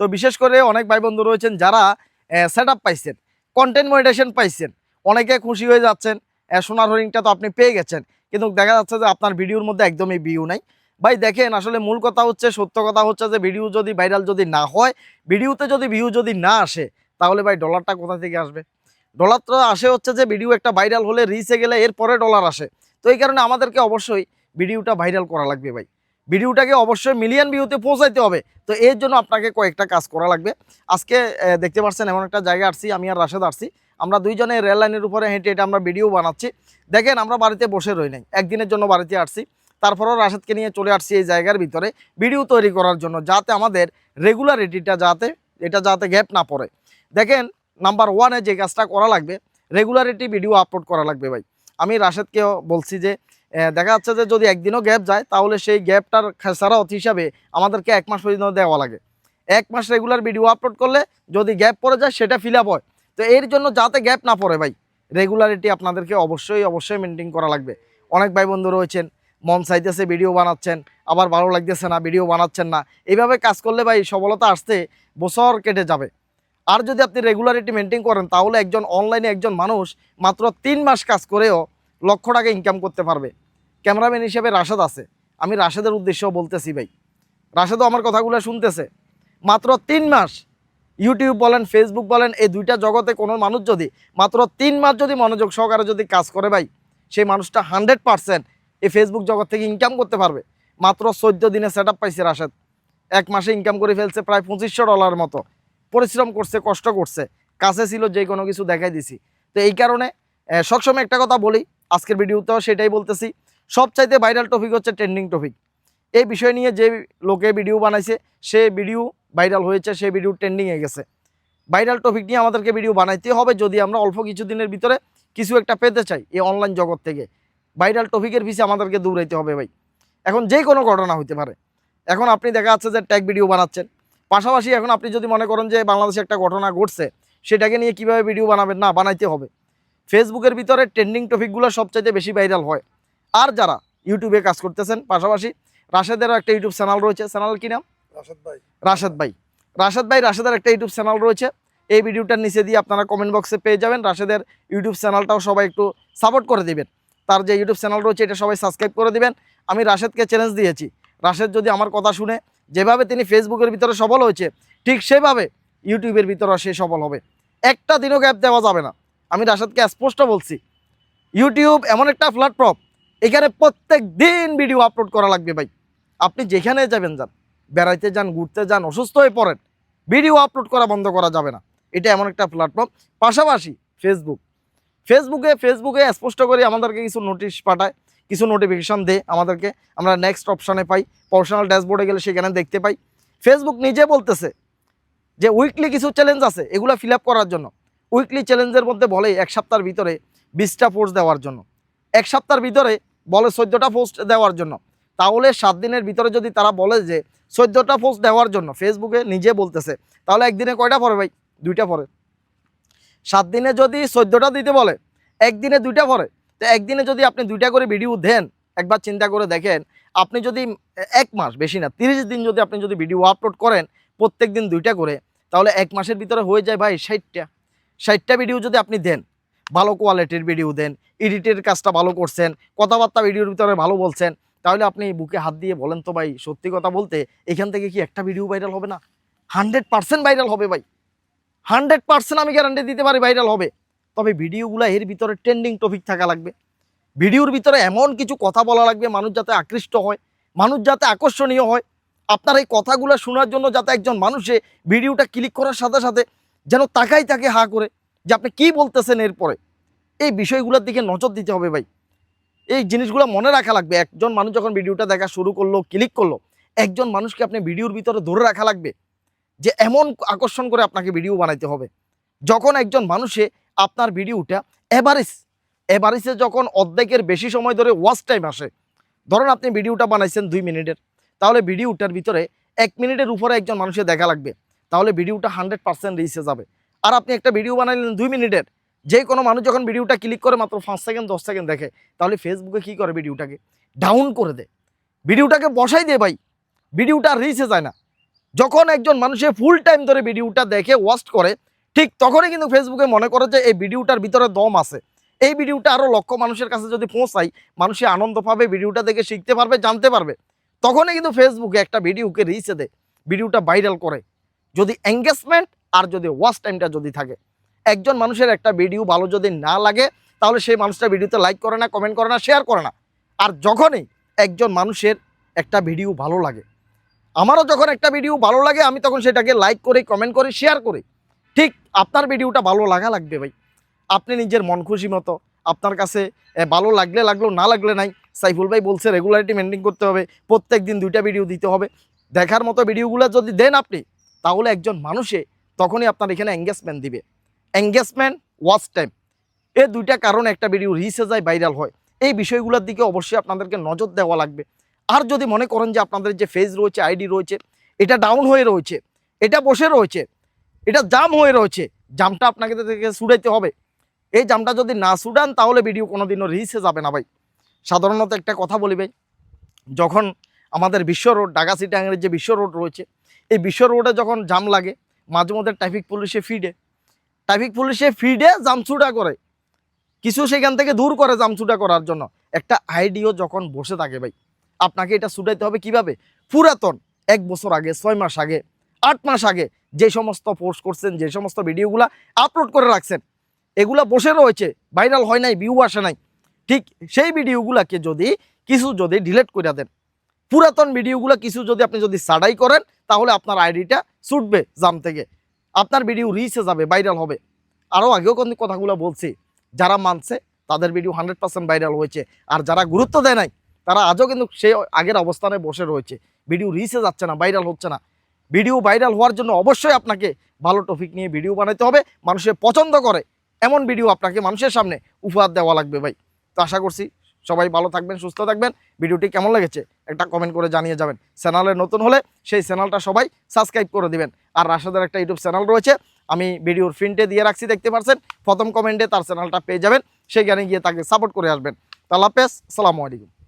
তো বিশেষ করে অনেক ভাই বন্ধু রয়েছেন যারা সেট পাইছেন কন্টেন্ট মনিটেশন পাইছেন। অনেকে খুশি হয়ে যাচ্ছেন সোনার হরিংটা তো আপনি পেয়ে গেছেন। কিন্তু দেখা যাচ্ছে যে আপনার ভিডিওর মধ্যে একদমই ভিউ নাই। ভাই, দেখেন, আসলে মূল কথা হচ্ছে, সত্য কথা হচ্ছে যে ভিডিও যদি ভাইরাল যদি না হয় ভিডিওতে যদি ভিউ যদি না আসে, তাহলে ভাই ডলারটা কোথা থেকে আসবে? ডলার তো আসে হচ্ছে যে ভিডিও একটা ভাইরাল হলে রিচে গেলে এরপরে ডলার আসে। তো এই কারণে আমাদেরকে অবশ্যই ভিডিওটা ভাইরাল করা লাগবে ভাই। ভিডিওটাকে অবশ্যই মিলিয়ন ভিউতে পৌঁছাইতে হবে। তো এর জন্য আপনাকে কয়েকটা কাজ করা লাগবে। আজকে দেখতে পাচ্ছেন এমন একটা জায়গা আসছি, আমি আর রাশেদ আসছি। আমরা দুইজনে রেল লাইনের উপরে হেঁটে হেঁটে আমরা ভিডিও বানাচ্ছি। দেখেন, আমরা বাড়িতে বসে রই নাই। একদিনের জন্য বাড়িতে আসছি। তারপরেও রাশেদকে নিয়ে চলে আসছি এই জায়গার ভিতরে ভিডিও তৈরি করার জন্য, যাতে আমাদের রেগুলারিটিটা যাতে, এটা যাতে গ্যাপ না পড়ে। দেখেন নাম্বার ওয়ানে যে কাজটা করা লাগবে রেগুলারিটি ভিডিও আপলোড করা লাগবে ভাই। আমি রাশেদকেও বলছি যে দেখা যাচ্ছে যে যদি একদিনও গ্যাপ যায়, তাহলে সেই গ্যাপটার খেসারত হিসাবে আমাদেরকে এক মাস পর্যন্ত দেওয়া লাগে। এক মাস রেগুলার ভিডিও আপলোড করলে যদি গ্যাপ পড়ে যায়, সেটা ফিল আপ হয়। তো এর জন্য যাতে গ্যাপ না পড়ে ভাই রেগুলারিটি আপনাদেরকে অবশ্যই অবশ্যই মেনটেন করা লাগবে। অনেক ভাই বন্ধু রয়েছেন, মন চাইতেছে ভিডিও বানাচ্ছেন, আবার ভালো লাগতেছে না ভিডিও বানাচ্ছেন না। এইভাবে কাজ করলে ভাই সফলতা আসতে বছর কেটে যাবে। আর যদি আপনি রেগুলারিটি মেনটেন করেন, তাহলে একজন অনলাইনে একজন মানুষ মাত্র তিন মাস কাজ করেও লক্ষ টাকা ইনকাম করতে পারবে। ক্যামেরাম্যান হিসেবে রাশেদ আছে। আমি রাশেদের উদ্দেশ্যেও বলতেছি ভাই। রাশেদও আমার কথাগুলো শুনতেছে। মাত্র তিন মাস ইউটিউব বলেন ফেসবুক বলেন, এই দুইটা জগতে কোনো মানুষ যদি মাত্র তিন মাস যদি মনোযোগ সহকারে যদি কাজ করে ভাই, সেই মানুষটা হান্ড্রেড পারসেন্ট এই ফেসবুক জগৎ থেকে ইনকাম করতে পারবে। মাত্র চোদ্দ দিনে সেট আপ পাইছে রাশেদ। এক মাসে ইনকাম করে ফেলছে প্রায় পঁচিশশো ডলার মতো। পরিশ্রম করছে, কষ্ট করছে। কাছে ছিল যে কোনো কিছু দেখাই দিছি। তো এই কারণে সবসময় একটা কথা বলি, আজকের ভিডিওতেও সেটাই বলতেছি। সবচাইতে ভাইরাল টপিক হচ্ছে ট্রেন্ডিং টপিক এই বিষয় নিয়ে যে লোকে ভিডিও বানাইছে, সে ভিডিও ভাইরাল হয়েছে, সে ভিডিও ট্রেন্ডিংয়ে গেছে। ভাইরাল টপিক নিয়ে আমাদেরকে ভিডিও বানাইতে হবে যদি আমরা অল্প কিছুদিনের ভিতরে কিছু একটা পেতে চাই এই অনলাইন জগৎ থেকে। ভাইরাল টপিকের পিছিয়ে আমাদেরকে দৌড়াইতে হবে ভাই। এখন যে কোনো ঘটনা হতে পারে। এখন আপনি দেখা যাচ্ছে যে ট্যাগ ভিডিও বানাচ্ছেন। পাশাপাশি এখন আপনি যদি মনে করেন যে বাংলাদেশে একটা ঘটনা ঘটছে, সেটাকে নিয়ে কীভাবে ভিডিও বানাবেন? না, বানাইতে হবে। ফেসবুকের ভিতরে ট্রেন্ডিং টপিকগুলো সবচাইতে বেশি ভাইরাল হয়। আর যারা ইউটিউবে কাজ করতেছেন পাশাপাশি রাশেদেরও একটা ইউটিউব চ্যানেল রয়েছে। চ্যানেল কি নাম? রাশেদ ভাই। রাশেদ ভাই। রাশেদ ভাই রাশেদের একটা ইউটিউব চ্যানেল রয়েছে। এই ভিডিওটার নিচে দিয়ে আপনারা কমেন্ট বক্সে পেয়ে যাবেন। রাশেদের ইউটিউব চ্যানেলটাও সবাই একটু সাপোর্ট করে দিবেন। তার যে ইউটিউব চ্যানেল রয়েছে এটা সবাই সাবস্ক্রাইব করে দিবেন। আমি রাশেদকে চ্যালেঞ্জ দিয়েছি। রাশেদ যদি আমার কথা শুনে যেভাবে তিনি ফেসবুকের ভিতরে সফল হয়েছে ঠিক সেভাবে ইউটিউবের ভিতরে সে সফল হবে। একটা দিনও গ্যাপ দেওয়া যাবে না। আমি রাশেদকে স্পষ্ট বলছি ইউটিউব এমন একটা প্ল্যাটফর্ম এখানে প্রত্যেক দিন ভিডিও আপলোড করা লাগবে ভাই। আপনি যেখানে যাবেন যান, বেড়াইতে যান, ঘুরতে যান, অসুস্থ হয়ে পড়েন ভিডিও আপলোড করা বন্ধ করা যাবে না। এটা এমন একটা প্ল্যাটফর্ম পাশাপাশি ফেসবুক ফেসবুকে ফেসবুকে স্পষ্ট করে আমাদেরকে কিছু নোটিশ পাঠায়, কিছু নোটিফিকেশন দেয় আমাদেরকে। আমরা নেক্সট অপশানে পাই প্রফেশনাল ড্যাশবোর্ডে গেলে সেখানে দেখতে পাই। ফেসবুক নিজে বলতেছে যে উইকলি কিছু চ্যালেঞ্জ আছে, এগুলো ফিল করার জন্য। উইকলি চ্যালেঞ্জের মধ্যে বলে এক সপ্তাহের ভিতরে বিশটা পোস্ট দেওয়ার জন্য। এক সপ্তাহের ভিতরে বলে চোদ্দোটা পোস্ট দেওয়ার জন্য। তাহলে সাত দিনের ভিতরে যদি তারা বলে যে চোদ্দোটা পোস্ট দেওয়ার জন্য ফেসবুকে নিজে বলতেছে, তাহলে একদিনে কয়টা পরে ভাই? দুইটা পরে সাত দিনে যদি চোদ্দোটা দিতে বলে, একদিনে দুইটা পরে তো একদিনে যদি আপনি দুইটা করে ভিডিও দেন, একবার চিন্তা করে দেখেন, আপনি যদি এক মাস, বেশি না, তিরিশ দিন যদি আপনি যদি ভিডিও আপলোড করেন প্রত্যেক দিন দুইটা করে, তাহলে এক মাসের ভিতরে হয়ে যায় ভাই ষাটটা। ষাটটা ভিডিও যদি আপনি দেন ভালো কোয়ালিটির ভিডিও দেন এডিটের কাজটা ভালো করছেন, কথাবার্তা ভিডিওর ভিতরে ভালো বলছেন, তাহলে আপনি বুকে হাত দিয়ে বলেন তো ভাই, সত্যি কথা বলতে এখান থেকে কি একটা ভিডিও ভাইরাল হবে না? হান্ড্রেড পার্সেন্ট ভাইরাল হবে ভাই। হান্ড্রেড পার্সেন্ট আমি গ্যারান্টি দিতে পারি ভাইরাল হবে। তবে ভিডিওগুলো এর ভিতরে ট্রেন্ডিং টপিক থাকা লাগবে। ভিডিওর ভিতরে এমন কিছু কথা বলা লাগবে, মানুষ যাতে আকৃষ্ট হয়, মানুষ যাতে আকর্ষণীয় হয়। আপনার এই কথাগুলো শোনার জন্য যাতে একজন মানুষে ভিডিওটা ক্লিক করার সাথে সাথে যেন তাকাই তাকে হা করে। যে আপনি কী বলতেছেন এরপরে? এই বিষয়গুলোর দিকে নজর দিতে হবে ভাই। এই জিনিসগুলো মনে রাখা লাগবে। একজন মানুষ যখন ভিডিওটা দেখা শুরু করল ক্লিক করল, একজন মানুষকে আপনি ভিডিওর ভিতরে ধরে রাখা লাগবে যে এমন আকর্ষণ করে আপনাকে ভিডিও বানাইতে হবে। যখন একজন মানুষে আপনার ভিডিওটা এভারেজ এভারেজে যখন অর্ধেকের বেশি সময় ধরে ওয়াচ টাইম আসে, ধরুন আপনি ভিডিওটা বানাইছেন দুই মিনিটের, তাহলে ভিডিওটার ভিতরে এক মিনিটের উপরে একজন মানুষের দেখা লাগবে। তাহলে ভিডিওটা হান্ড্রেড পার্সেন্ট রিচে যাবে। আর আপনি একটা ভিডিও বানাইলেন দুই মিনিটের। যে কোনো মানুষ যখন ভিডিওটা ক্লিক করে মাত্র পাঁচ সেকেন্ড দশ সেকেন্ড দেখে, তাহলে ফেসবুকে কী করে ভিডিওটাকে ডাউন করে দেয়। ভিডিওটাকে বসাই দে ভাই। ভিডিওটা রিচে যায় না। যখন একজন মানুষের ফুল টাইম ধরে ভিডিওটা দেখে ওয়াস্ট করে, ঠিক তখনই কিন্তু ফেসবুকে মনে করে যে এই ভিডিওটার ভিতরে দম আছে। এই ভিডিওটা আরও লক্ষ মানুষের কাছে যদি পৌঁছাই মানুষে আনন্দ পাবে ভিডিওটা দেখে শিখতে পারবে, জানতে পারবে। তখনই কিন্তু ফেসবুকে একটা ভিডিওকে রিচে দেয়। ভিডিওটা ভাইরাল করে। যদি এঙ্গেজমেন্ট আর যদি ওয়াচ টাইমটা যদি থাকে। একজন মানুষের একটা ভিডিও ভালো যদি না লাগে, তাহলে সেই মানুষটা ভিডিওতে লাইক করে না কমেন্ট করে না শেয়ার করে না। আর যখনই একজন মানুষের একটা ভিডিও ভালো লাগে, আমারও যখন একটা ভিডিও ভালো লাগে, আমি তখন সেটাকে লাইক করি কমেন্ট করি শেয়ার করি। ঠিক আপনার ভিডিওটা ভালো লাগা লাগবে ভাই। আপনি নিজের মন খুশি মতো, আপনার কাছে ভালো লাগলে লাগল, না লাগলে নাই, সাইফুল ভাই বলছে রেগুলারিটি মেনটেন করতে হবে প্রত্যেক দিন দুইটা ভিডিও দিতে হবে। দেখার মতো ভিডিওগুলো যদি দেন আপনি, তাহলে একজন মানুষে তখনই আপনার এখানে এঙ্গেজমেন্ট দিবে। এঙ্গেজমেন্ট ওয়াচ টাইম এই দুইটা কারণে একটা ভিডিও রিসে যায় ভাইরাল হয়। এই বিষয়গুলোর দিকে অবশ্যই আপনাদেরকে নজর দেওয়া লাগবে। আর যদি মনে করেন যে আপনাদের যে ফেজ রয়েছে আইডি রয়েছে, এটা ডাউন হয়ে রয়েছে, এটা বসে রয়েছে, এটা জাম হয়ে রয়েছে জামটা আপনাকে ছুটাইতে হবে। এই জামটা যদি না ছুটান তাহলে ভিডিও কোনোদিনও রিসে যাবে না ভাই। সাধারণত একটা কথা বলি ভাই, যখন আমাদের বিশ্ব রোড ঢাকা যে বিশ্ব রোড রয়েছে, এই বিশ্ব রোডে যখন জাম লাগে মাঝে মধ্যে ট্রাফিক পুলিশে ফিডে ট্রাফিক পুলিশে ফিডে জামছুটা করে। কিছু সেখান থেকে দূর করে জামছুটা করার জন্য। একটা আইডিও যখন বসে থাকে ভাই, আপনাকে এটা ছুটাইতে হবে কীভাবে? পুরাতন, এক বছর আগে, ছয় মাস আগে, আট মাস আগে যে সমস্ত পোস্ট করছেন, যে সমস্ত ভিডিওগুলা আপলোড করে রাখছেন, এগুলা বসে রয়েছে ভাইরাল হয় নাই ভিউ আসে নাই। ঠিক সেই ভিডিওগুলাকে যদি, কিছু যদি ডিলিট করে দেন পুরাতন ভিডিওগুলো কিছু যদি আপনি যদি সাডাই করেন, তাহলে আপনার আইডিটা ছুটবে জাম থেকে। আপনার ভিডিও রিচে যাবে ভাইরাল হবে। আরও আগেও কিন্তু কথাগুলো বলছি, যারা মানছে, তাদের ভিডিও হান্ড্রেড পার্সেন্ট ভাইরাল হয়েছে। আর যারা গুরুত্ব দেয় নাই, তারা আজও কিন্তু সেই আগের অবস্থানে বসে রয়েছে। ভিডিও রিচে যাচ্ছে না ভাইরাল হচ্ছে না। ভিডিও ভাইরাল হওয়ার জন্য অবশ্যই আপনাকে ভালো টপিক নিয়ে ভিডিও বানাতে হবে, মানুষের পছন্দ করে। এমন ভিডিও আপনাকে মানুষের সামনে উপহার দেওয়া লাগবে ভাই। তো আশা করছি সবাই ভালো থাকবেন, সুস্থ থাকবেন। ভিডিওটি কেমন লেগেছে একটা কমেন্ট করে জানিয়ে যাবেন। চ্যানেলে নতুন হলে সেই চ্যানেলটা সবাই সাবস্ক্রাইব করে দিবেন। আর রাশাদের একটা ইউটিউব চ্যানেল রয়েছে, আমি ভিডিওর প্রিন্টে দিয়ে রাখছি, দেখতে পারছেন? প্রথম কমেন্টে তার চ্যানেলটা পেয়ে যাবেন সেখানে গিয়ে তাকে সাপোর্ট করে আসবেন। তাহলে হাফেজ সালামু আলাইকুম।